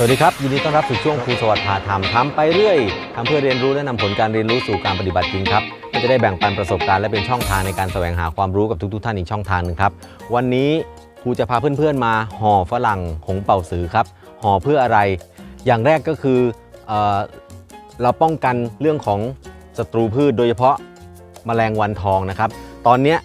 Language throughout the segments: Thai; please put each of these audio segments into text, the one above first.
สวัสดีครับ ยินดีต้อนรับสู่ช่วงครูสวัสดิ์พาทำทำไปเรื่อยทำเพื่อเรียนรู้และนำผลการเรียนรู้สู่การปฏิบัติจริงครับก็จะได้แบ่งปันประสบการณ์และเป็นช่องทางในการแสวงหาความรู้กับทุก ๆ ท่านอีกช่องทางหนึ่งครับ วันนี้ครูจะพาเพื่อนๆมาห่อฝรั่งหงเป่าสือครับห่อเพื่ออะไร อย่างแรกก็คือเออเราป้องกันเรื่องของศัตรูพืช โดยเฉพาะแมลงวันทองนะครับ ตอนนี้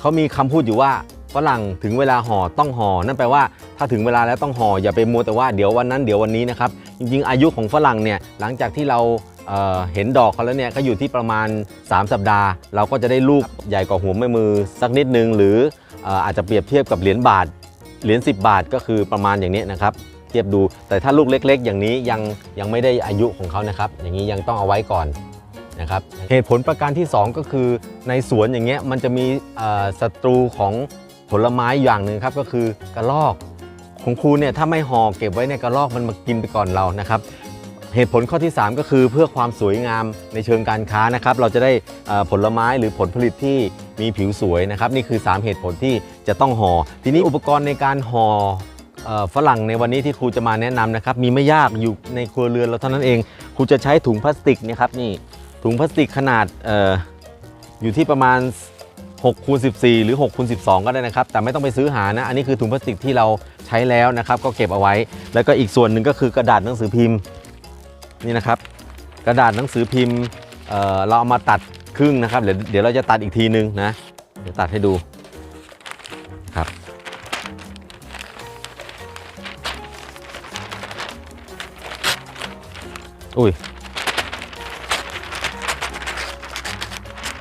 เขามีคำพูดอยู่ว่า ฝรั่งถึงเวลาห่อต้องห่อนั่นแปลว่าถ้าถึงเวลาแล้วต้องห่ออย่าไปมัวแต่ว่าเดี๋ยววันนั้นเดี๋ยววันนี้นะครับจริงๆ อายุของฝรั่งเนี่ยหลังจากที่เราเเห็นดอกเขาแล้วเนี่ยก็อยู่ที่ประมาณ 3 สัปดาห์ เราก็จะได้ลูกใหญ่กว่าหัวแม่มือสักนิดนึงหรือเอ่อาจจะเปรียบเทียบกับเหรียญบาทเหรียญ10 บาทก็คือประมาณอย่างนี้นะครับเทียบดูแต่ถ้าลูกเล็ก ๆ อย่างนี้ยังยังไม่ได้อายุของเขานะครับ อย่างนี้ยังต้องเอาไว้ก่อนนะครับเหตุผลประการที่ 2 ก็คือในสวนอย่างเงี้ยมันจะมีศัตรูของ ผลไม้อย่างหนึ่งครับก็คือกระรอกของครูเนี่ยถ้าไม่ห่อเก็บไว้ในกระรอกมันมากินไปก่อนเรานะครับ เหตุผลข้อที่ 3 ก็คือเพื่อความสวยงามในเชิงการค้านะครับ เราจะได้ผลไม้หรือผลผลิตที่มีผิวสวยนะครับ นี่คือ 3 เหตุผลที่จะต้องห่อทีนี้อุปกรณ์ในการห่อเอ่อฝรั่งในวันนี้ที่ครูจะมาแนะนำนะครับ มีไม่ยากอยู่ในครัวเรือนเราเท่านั้นเอง ครูจะใช้ถุงพลาสติกนะครับนี่ถุงพลาสติกขนาดอออยู่ที่ประมาณ 6คูณ14 หรือ6คูณ12 ก็ได้นะครับ แต่ไม่ต้องไปซื้อหานะ อันนี้คือถุงพลาสติกที่เราใช้แล้วนะครับ ก็เก็บเอาไว้ แล้วก็อีกส่วนหนึ่งก็คือกระดาษหนังสือพิมพ์นี่นะครับ กระดาษหนังสือพิมพ์เอ่อเราเอามาตัดครึ่งนะครับเดี๋ยวเดี๋ยวเราจะตัดอีกทีนึงนะ เดี๋ยวตัดให้ดูครับอุ้ย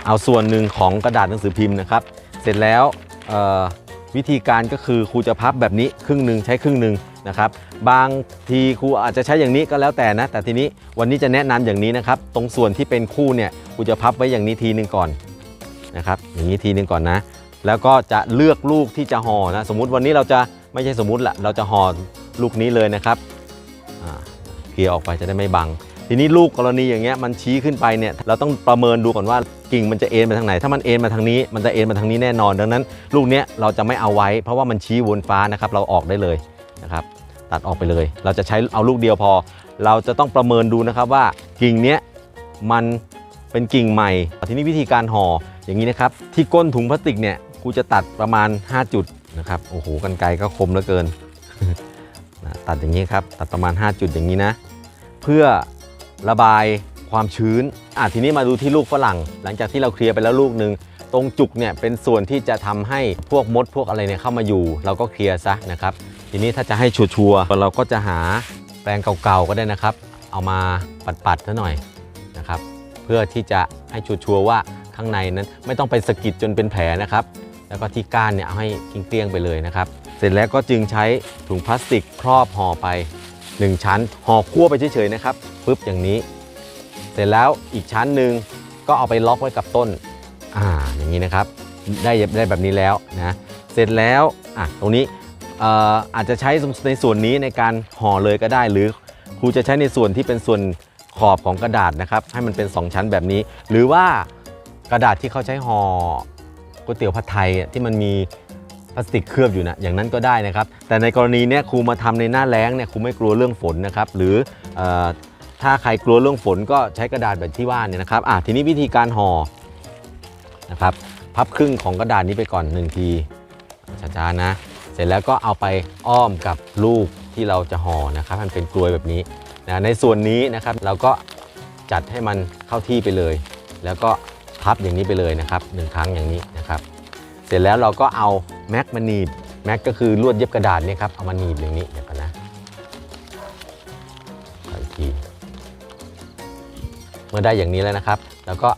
เอาส่วนหนึ่งของกระดาษหนังสือพิมพ์นะครับ เสร็จแล้ววิธีการก็คือครูจะพับแบบนี้ครึ่งหนึ่งใช้ครึ่งหนึ่งนะครับ บางทีครูอาจจะใช้อย่างนี้ก็แล้วแต่นะ แต่ทีนี้วันนี้จะแนะนำอย่างนี้นะครับ ตรงส่วนที่เป็นคู่เนี่ยครูจะพับไว้อย่างนี้ทีหนึ่งก่อนนะครับอย่างนี้ทีหนึ่งก่อนนะ แล้วก็จะเลือกลูกที่จะห่อนะสมมุติวันนี้เราจะไม่ใช่สมมุติละเราจะห่อลูกนี้เลยนะครับเคลียร์ออกไปจะได้ไม่บัง ทีนี้ลูกกรณีอย่างเงี้ยมันชี้ขึ้นไปเนี่ยเราต้องประเมินดูก่อนว่ากิ่งมันจะเอ็นไปทางไหน ถ้ามันเอ็นมาทางนี้มันจะเอ็นมาทางนี้แน่นอน ดังนั้น ลูกเนี้ยเราจะไม่เอาไว้ เพราะว่ามันชี้วนฟ้านะครับเราออกได้เลยนะครับตัดออกไปเลย เราจะใช้เอาลูกเดียวพอ เราจะต้องประเมินดูนะครับว่ากิ่งเนี้ยมันเป็นกิ่งใหม่ ทีนี้วิธีการห่ออย่างนี้นะครับ ที่ก้นถุงพลาสติกเนี่ยครูจะตัดประมาณ 5 จุดนะครับโอ้โหกันไกรก็คมเหลือเกิน ตัดอย่างนี้ครับตัดประมาณ 5 จุดอย่างนี้นะ เพื่อ ระบายความชื้นอะทีนี้มาดูที่ลูกฝรั่ง หลังจากที่เราเคลียร์ไปแล้วลูกหนึ่งตรงจุกเนี่ยเป็นส่วนที่จะทำให้พวกมดพวกอะไรเนี่ยเข้ามาอยู่ เราก็เคลียร์ซะนะครับ ทีนี้ถ้าจะให้ชัวร์ๆเราก็จะหาแปรงเก่าๆก็ได้นะครับ เอามาปัดๆซะหน่อยนะครับ เพื่อที่จะให้ชัวร์ๆว่าข้างในนั้นไม่ต้องไปสะกิดจนเป็นแผลนะครับ แล้วก็ที่ก้านเนี่ยเอาให้เกลี้ยงไปเลยนะครับ เสร็จแล้วก็จึงใช้ถุงพลาสติกครอบห่อไป 1 ชั้นห่อคั่วไปเฉยๆนะครับปึ๊บอย่างนี้ เสร็จแล้วอีกชั้นหนึ่งก็เอาไปล็อกไว้กับต้นอ่าอย่างนี้นะครับ ได้ได้แบบนี้แล้วนะเสร็จแล้วอะตรงนี้เอ่ออาจจะใช้ในส่วนนี้ในการห่อเลยก็ได้ หรือครูจะใช้ในส่วนที่เป็นส่วนขอบของกระดาษนะครับ ให้มันเป็น 2 ชั้นแบบนี้ หรือว่ากระดาษที่เขาใช้ห่อก๋วยเตี๋ยวผัดไทยอะที่มันมี พลาสติกเคลือบอยู่นะอย่างนั้นก็ได้นะครับ แต่ในกรณีเนี้ยครูมาทำในหน้าแล้งเนี่ยครูไม่กลัวเรื่องฝนนะครับหรืออถ้าใครกลัวเรื่องฝนก็ใช้กระดาษแบบที่ว่าเนี่ยนะครับอะทีนี้วิธีการห่อนะครับพับครึ่งของกระดาษนี้ไปก่อนหนึ่งทีช้าๆนะ เสร็จแล้วก็เอาไปอ้อมกับลูกที่เราจะห่อนะครับมันเป็นกลวยแบบนี้นะในส่วนนี้นะครับเราก็จัดให้มันเข้าที่ไปเลย แล้วก็พับอย่างนี้ไปเลยนะครับหนึ่งครั้งอย่างนี้นะครับ เสร็จแล้วเราก็เอาแม็กมาหนีบแม็กก็คือลวดเย็บกระดาษเนี่ยครับเอามาหนีบอย่างนี้เดี๋ยวกันนะออีกทีเมื่อได้อย่างนี้แล้วนะครับ แล้วก็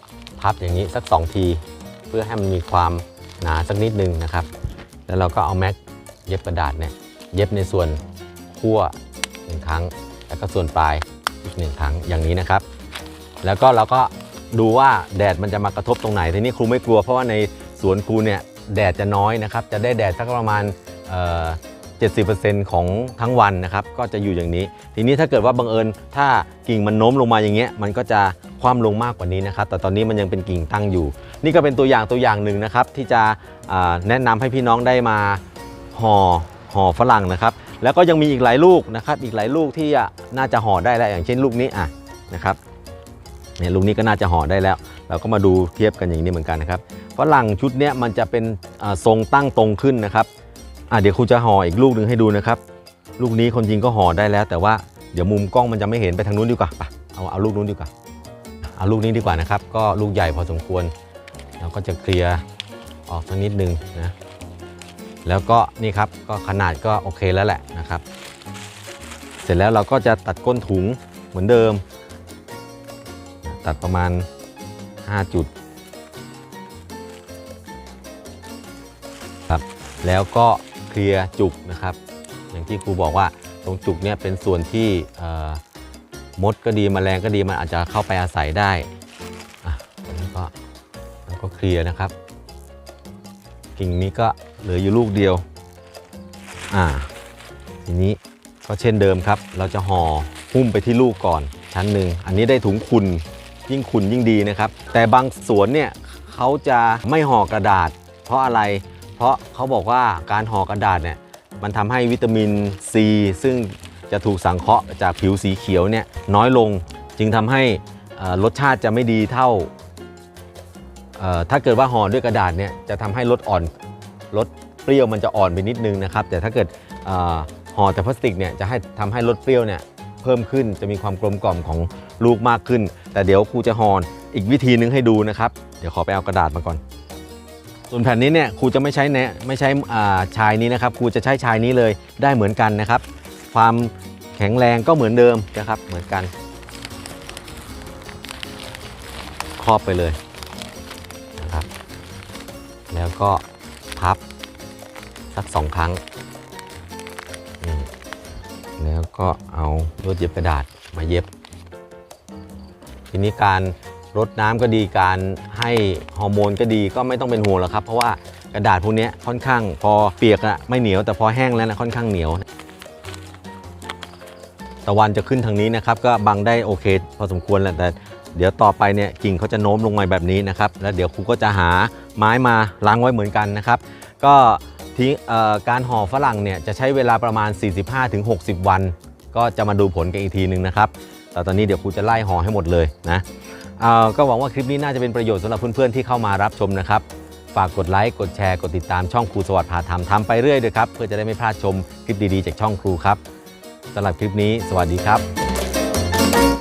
พับอย่างนี้สักสองที เพื่อให้มันมีความหนาสักนิดนึงนะครับ แล้วเราก็เอาแม็กเย็บกระดาษเนี่ยเย็บในส่วนขั้วหนึ่งครั้ง แล้วก็ส่วนปลายอีกหนึ่งครั้งอย่างนี้นะครับ แล้วก็เราก็ดูว่าแดดมันจะมากระทบตรงไหนทีนี้ครูไม่กลัวเพราะว่าในสวนครูเนี่ย แดดจะน้อยนะครับ จะได้แดดสักประมาณ70%ของทั้งวันนะครับ ก็จะอยู่อย่างนี้ ทีนี้ถ้าเกิดว่าบังเอิญ ถ้ากิ่งมันโน้มลงมาอย่างเงี้ย มันก็จะคว่ำลงมากกว่านี้นะครับ แต่ตอนนี้มันยังเป็นกิ่งตั้งอยู่ นี่ก็เป็นตัวอย่างตัวอย่างหนึ่งนะครับ ที่จะแนะนำให้พี่น้องได้มาห่อห่อฝรั่งนะครับ แล้วก็ยังมีอีกหลายลูกนะครับ อีกหลายลูกที่น่าจะห่อได้แล้วอย่างเช่นลูกนี้อะนะครับเนี่ยลูกนี้ก็น่าจะห่อได้แล้ว เราก็มาดูเทียบกันอย่างนี้เหมือนกันนะครับฝรั่งชุดนี้มันจะเป็นทรงตั้งตรงขึ้นนะครับเดี๋ยวครูจะห่ออีกลูกหนึ่งให้ดูนะครับ ลูกนี้คนจริงก็ห่อได้แล้ว แต่ว่าเดี๋ยวมุมกล้องมันจะไม่เห็นไปทางนู้นดีกว่าไปเอาเอาลูกนู้นดีกว่าเอาลูกนี้ดีกว่านะครับ ก็ลูกใหญ่พอสมควร เราก็จะเคลียร์ออกสักนิดนึงนะแล้วก็นี่ครับก็ขนาดก็โอเคแล้วแหละนะครับ เสร็จแล้วเราก็จะตัดก้นถุงเหมือนเดิม ตัดประมาณ 5 จุดครับแล้วก็เคลียร์จุกนะครับ อย่างที่ครูบอกว่าตรงจุกเนี่ยเป็นส่วนที่มดก็ดีแมลงก็ดีมันอาจจะเข้าไปอาศัยได้อะอันนี้ก็มันก็เคลียร์นะครับ กิ่งนี้ก็เหลืออยู่ลูกเดียวอ่าทีนี้ก็เช่นเดิมครับ เราจะห่อหุ้มไปที่ลูกก่อนชั้นหนึ่งอันนี้ได้ถุงคุณ ยิ่งคุณยิ่งดีนะครับ แต่บางสวนเนี่ยเขาจะไม่ห่อกระดาษ เพราะอะไร เพราะเขาบอกว่าการห่อกระดาษเนี่ยมันทำให้วิตามินซีซึ่งจะถูกสังเคราะห์จากผิวสีเขียวเนี่ยน้อยลงจึงทำให้รสชาติจะไม่ดีเท่า ถ้าเกิดว่าห่อด้วยกระดาษเนี่ยจะทำให้รสอ่อนรสเปรี้ยวมันจะอ่อนไปนิดนึงนะครับ แต่ถ้าเกิดห่อแต่พลาสติกเนี่ยจะให้ทำให้รสเปรี้ยวเนี่ย เพิ่มขึ้นจะมีความกลมกล่อมของลูกมากขึ้น แต่เดี๋ยวครูจะห่ออีกวิธีนึงให้ดูนะครับ เดี๋ยวขอไปเอากระดาษมาก่อน ส่วนแผ่นนี้เนี่ยครูจะไม่ใช้แนะไม่ใช้อ่าชายนี้นะครับครูจะใช้ชายนี้เลยได้เหมือนกันนะครับ ความแข็งแรงก็เหมือนเดิมนะครับเหมือนกัน ครอบไปเลยนะครับ แล้วก็พับสักสองครั้ง ก็เอาลวดเย็บกระดาษมาเย็บ ทีนี้การรดน้ำก็ดีการให้ฮอร์โมนก็ดีก็ไม่ต้องเป็นห่วงหรอกครับ เพราะว่ากระดาษพวกนี้ค่อนข้างพอเปียกอะไม่เหนียวแต่พอแห้งแล้วนะค่อนข้างเหนียวตะวันจะขึ้นทางนี้นะครับ ก็บังได้โอเค พอสมควรแหละแต่เดี๋ยวต่อไปเนี่ยกิ่งเขาจะโน้มลงมาแบบนี้นะครับ แล้วเดี๋ยวครูก็จะหาไม้มาล้างไว้เหมือนกันนะครับ ก็ทิ้งการห่อฝรั่งเนี่ยจะใช้เวลาประมาณ 45-60 วัน ก็จะมาดูผลกันอีกทีหนึ่งนะครับ แต่ตอนนี้เดี๋ยวครูจะไล่ห่อให้หมดเลยนะเอ่อก็หวังว่าคลิปนี้น่าจะเป็นประโยชน์สำหรับเพื่อนๆที่เข้ามารับชมนะครับ ฝากกดไลค์ กดแชร์ กดติดตามช่องครูสวัสดิ์พาทำทำไปเรื่อยเลยครับ เพื่อจะได้ไม่พลาดชมคลิปดีๆจากช่องครูครับสำหรับคลิปนี้ สวัสดีครับ